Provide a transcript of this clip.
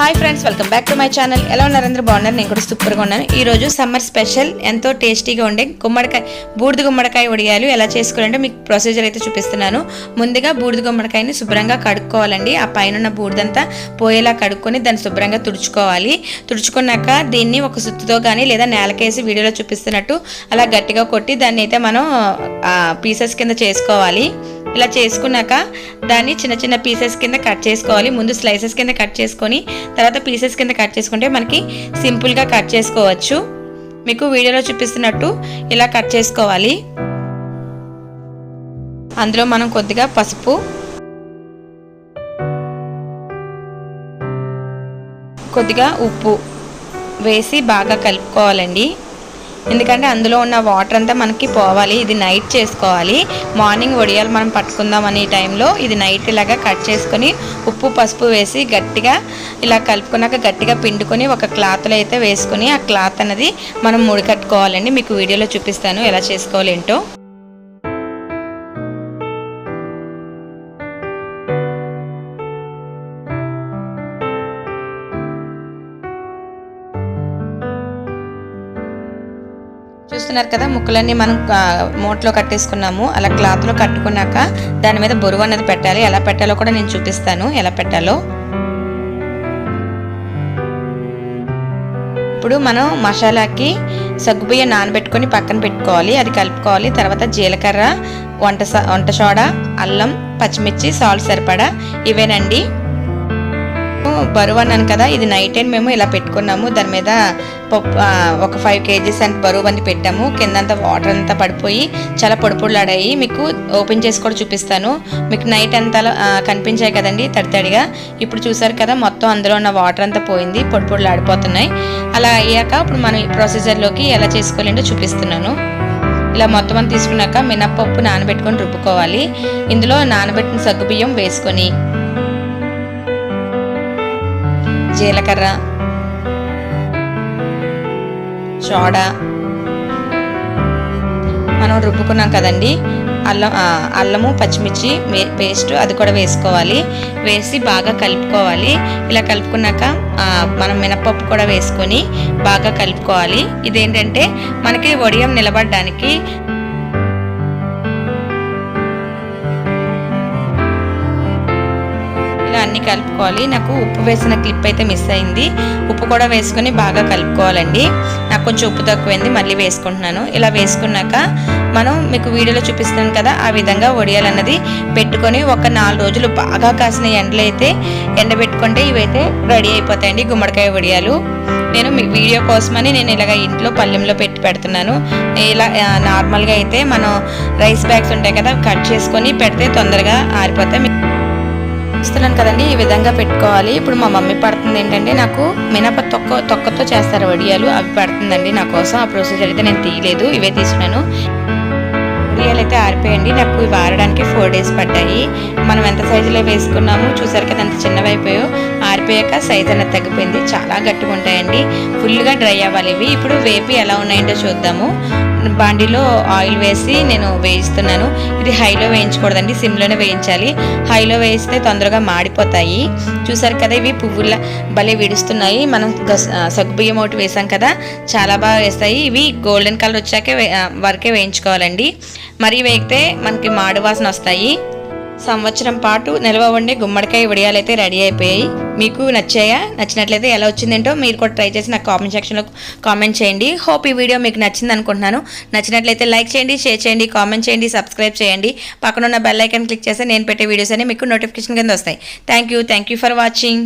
Hi friends welcome back to my channel ఎలా ఉన్నారు అందరూ? బాగున్నారు? నేను కూడా సూపర్గా ఉన్నాను. ఈ రోజు సమ్మర్ స్పెషల్ ఎంతో టేస్టీగా ఉండే గుమ్మడికాయ బూడిద గుమ్మడికాయ వడియాలు ఎలా చేసుకోవాలంటే మీకు ప్రొసీజర్ అయితే చూపిస్తున్నాను. ముందుగా బూడిద గుమ్మడికాయని శుభ్రంగా కడుక్కోవాలండి. ఆ పైన బూడిదంతా పోయేలా కడుక్కొని దాన్ని శుభ్రంగా తుడుచుకోవాలి. తుడుచుకున్నాక దీన్ని ఒక సుత్తుతో కానీ లేదా నేలకేసి వీడియోలో చూపిస్తున్నట్టు అలా గట్టిగా కొట్టి దాన్ని అయితే మనం పీసెస్ కింద చేసుకోవాలి. ఇలా చేసుకున్నాక దాన్ని చిన్న చిన్న పీసెస్ కింద కట్ చేసుకోవాలి. ముందు స్లైసెస్ కింద కట్ చేసుకొని తర్వాత పీసెస్ కింద కట్ చేసుకుంటే మనకి సింపుల్గా కట్ చేసుకోవచ్చు. మీకు వీడియోలో చూపిస్తున్నట్టు ఇలా కట్ చేసుకోవాలి. అందులో మనం కొద్దిగా పసుపు కొద్దిగా ఉప్పు వేసి బాగా కలుపుకోవాలండి. ఎందుకంటే అందులో ఉన్న వాటర్ అంతా మనకి పోవాలి ఇది నైట్ చేసుకోవాలి. మార్నింగ్ వడియాలు మనం పట్టుకుందాం ఈ టైంలో ఇది నైట్ ఇలాగా కట్ చేసుకొని ఉప్పు పసుపు వేసి గట్టిగా ఇలా కలుపుకున్నాక గట్టిగా పిండుకొని ఒక క్లాత్లో అయితే వేసుకొని ఆ క్లాత్ అనేది మనం ముడి కట్టుకోవాలండి మీకు వీడియోలో చూపిస్తాను ఎలా చేసుకోవాలి చూస్తున్నారు కదా ముక్కలన్నీ మనం మూటలో కట్టేసుకున్నాము. అలా క్లాత్లో కట్టుకున్నాక దాని మీద బరువు అనేది పెట్టాలి. ఎలా పెట్టాలో కూడా నేను చూపిస్తాను. ఎలా పెట్టాలో. ఇప్పుడు మనం మసాలాకి సగ్గుబియ్య నానబెట్టుకొని పక్కన పెట్టుకోవాలి. అది కలుపుకోవాలి. తర్వాత జీలకర్ర వంట వంట సోడా అల్లం పచ్చిమిర్చి సాల్ట్ సరిపడా ఇవేనండి. బరువు అన్నాను కదా ఇది నైట్ టైం మేము ఇలా పెట్టుకున్నాము. దాని మీద పప్పు ఒక ఫైవ్ కేజీస్ అంత బరువు అని పెట్టాము. కిందంతా వాటర్ అంతా పడిపోయి చాలా పొడిపొడిలాడాయి. మీకు ఓపెన్ చేసి కూడా చూపిస్తాను. మీకు నైట్ అంతా కనిపించాయి కదండి తడి తడిగా ఇప్పుడు చూసారు కదా మొత్తం అందులో ఉన్న వాటర్ అంతా పోయింది. పొడిపొడిలాడిపోతున్నాయి. అలా అయ్యాక ఇప్పుడు మనం ఈ ప్రొసీజర్లోకి ఎలా చేసుకోవాలంటే చూపిస్తున్నాను. ఇలా మొత్తం అంతా తీసుకున్నాక మినప్పప్పు నానబెట్టుకొని రుబ్బుకోవాలి. ఇందులో నానబెట్టిన సగ్గుబియ్యం వేసుకొని జీలకర్ర సోడా. మనం రుబ్బుకున్నాం కదండి. అల్లం అల్లము పచ్చిమిర్చి పేస్ట్ అది కూడా వేసుకోవాలి. వేసి బాగా కలుపుకోవాలి. ఇలా కలుపుకున్నాక మనం మినపప్పు కూడా వేసుకొని బాగా కలుపుకోవాలి. ఇదేంటంటే మనకి వడియం నిలబడడానికి అన్ని కలుపుకోవాలి. నాకు ఉప్పు వేసిన క్లిప్ అయితే మిస్ అయింది. ఉప్పు కూడా వేసుకొని బాగా కలుపుకోవాలండి. నాకు కొంచెం ఉప్పు తక్కువైంది మళ్ళీ వేసుకుంటున్నాను. ఇలా వేసుకున్నాక మనం మీకు వీడియోలో చూపిస్తాను కదా ఆ విధంగా వడియాలన్నది పెట్టుకొని ఒక నాలుగు రోజులు బాగా కాసిన ఎండలు అయితే ఎండబెట్టుకుంటే ఇవైతే రెడీ అయిపోతాయండి గుమ్మడికాయ వడియాలు. నేను మీ వీడియో కోసమని నేను ఇలాగ ఇంట్లో పల్లెంలో పెట్టి పెడుతున్నాను. ఇలా నార్మల్గా అయితే మనం రైస్ బ్యాగ్స్ ఉంటాయి కదా కట్ చేసుకొని పెడితే తొందరగా ఆరిపోతాయి. చూస్తున్నాను కదండి ఈ విధంగా పెట్టుకోవాలి. ఇప్పుడు మా మమ్మీ పడుతుంది ఏంటంటే నాకు మినప తొక్క తొక్కతో చేస్తారు వడియాలు. అవి పడుతుందండి నా కోసం. ఆ ప్రొసీజర్ అయితే నేను తీయలేదు ఇవే తీసుకున్నాను వడియాలు అయితే ఆరిపోయండి. నాకు ఇవి ఆరడానికి ఫోర్ డేస్ పడ్డాయి. మనం ఎంత సైజులో వేసుకున్నాము చూసారు కదా ఎంత చిన్నవైపోయో ఆరిపోయాక సైజ్ అనేది తగ్గిపోయింది. చాలా గట్టిగా ఉంటాయండి. ఫుల్గా డ్రై అవ్వాలి ఇవి. ఇప్పుడు వేపి ఎలా ఉన్నాయంటో చూద్దాము. బాండీలో ఆయిల్ వేసి నేను వేయిస్తున్నాను. ఇది హైలో వేయించకూడదండి సిమ్లోనే వేయించాలి. హైలో వేయిస్తే తొందరగా మాడిపోతాయి. చూసారు కదా ఇవి పువ్వుల భలే విడుస్తున్నాయి. మనం సగ్గుబియ్యం ఒకటి వేసాం కదా చాలా బాగా వేస్తాయి. ఇవి గోల్డెన్ కలర్ వచ్చాకే వరకే వేయించుకోవాలండి. మరీ వేగితే మనకి మాడు వాసన వస్తాయి. సంవత్సరం పాటు నిల్వ ఉండే గుమ్మడికాయ విడియాలైతే రెడీ అయిపోయాయి. మీకు నచ్చాయా? నచ్చినట్లయితే ఎలా వచ్చిందేంటో మీరు కూడా ట్రై చేసి నాకు కామెంట్ సెక్షన్లో కామెంట్ చేయండి. హోప్ ఈ వీడియో మీకు నచ్చింది అనుకుంటున్నాను. నచ్చినట్లయితే లైక్ చేయండి షేర్ చేయండి కామెంట్ చేయండి సబ్స్క్రైబ్ చేయండి. పక్కన ఉన్న బెల్ ఐకన్ క్లిక్ చేస్తే నేను పెట్టే వీడియోస్ అన్ని మీకు నోటిఫికేషన్ కింద వస్తాయి. Thank you thank you for watching.